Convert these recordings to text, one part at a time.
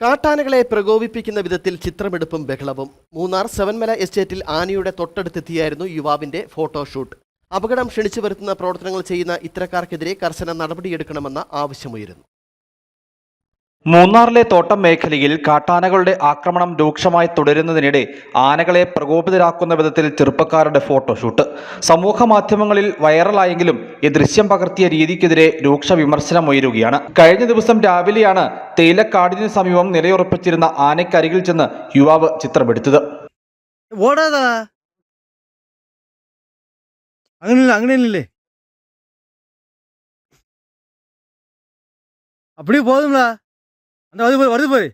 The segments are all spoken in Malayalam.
കാട്ടാനകളെ പ്രകോപിപ്പിക്കുന്ന വിധത്തിൽ ചിത്രമെടുപ്പും ബഹളവും. മൂന്നാർ സെവൻമല എസ്റ്റേറ്റിൽ ആനയുടെ തൊട്ടടുത്തെത്തിയായിരുന്നു യുവാവിന്റെ ഫോട്ടോഷൂട്ട്. അപകടം ക്ഷണിച്ചു വരുത്തുന്ന പ്രവർത്തനങ്ങൾ ചെയ്യുന്ന ഇത്തരക്കാർക്കെതിരെ കർശന നടപടിയെടുക്കണമെന്ന ആവശ്യമുയരുന്നു. മൂന്നാറിലെ തോട്ടം മേഖലയിൽ കാട്ടാനകളുടെ ആക്രമണം രൂക്ഷമായി തുടരുന്നതിനിടെ ആനകളെ പ്രകോപിതരാക്കുന്ന വിധത്തിൽ ചെറുപ്പക്കാരുടെ ഫോട്ടോഷൂട്ട്. സമൂഹ മാധ്യമങ്ങളിൽ വൈറലായെങ്കിലും ഈ ദൃശ്യം പകർത്തിയ രീതിക്കെതിരെ രൂക്ഷ വിമർശനം ഉയരുകയാണ് കഴിഞ്ഞ ദിവസം രാവിലെയാണ് തേയിലക്കാടിന് സമീപം നിലയുറപ്പിച്ചിരുന്ന ആനയ്ക്കരികിൽ ചെന്ന് യുവാവ് ചിത്രമെടുത്തത് ஓடாதா அங்கனில்ல அங்கனில்லே அப்படியே போதும்ல அந்த வருது பாரு, வருது பாரு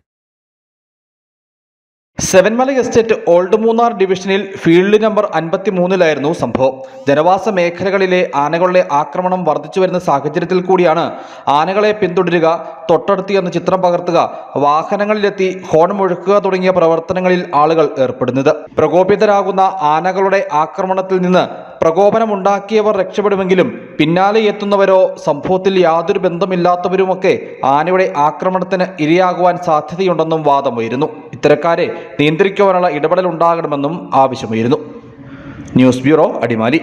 സെവൻമല എസ്റ്റേറ്റ് ഓൾഡ് മൂന്നാർ ഡിവിഷനിൽ ഫീൽഡ് നമ്പർ അൻപത്തി മൂന്നിലായിരുന്നു സംഭവം. ജനവാസ മേഖലകളിലെ ആനകളുടെ ആക്രമണം വർദ്ധിച്ചു വരുന്ന സാഹചര്യത്തിൽ കൂടിയാണ് ആനകളെ പിന്തുടരുക തൊട്ടടുത്ത് ചിത്രം പകർത്തുക വാഹനങ്ങളിലെത്തി ഹോൺ മുഴക്കുക തുടങ്ങിയ പ്രവർത്തനങ്ങളിൽ ആളുകൾ ഏർപ്പെടുന്നത്. പ്രകോപിതരാകുന്ന ആനകളുടെ ആക്രമണത്തിൽ നിന്ന് പ്രകോപനമുണ്ടാക്കിയവർ രക്ഷപ്പെടുമെങ്കിലും പിന്നാലെ എത്തുന്നവരോ സംഭവത്തിൽ യാതൊരു ബന്ധമില്ലാത്തവരുമൊക്കെ ആനയുടെ ആക്രമണത്തിന് ഇരയാകുവാൻ സാധ്യതയുണ്ടെന്നും വാദമുയരുന്നു. ഇത്തരക്കാരെ നിയന്ത്രിക്കുവാനുള്ള ഇടപെടൽ ഉണ്ടാകണമെന്നും ആവശ്യമുയരുന്നു. News bureau Adimali.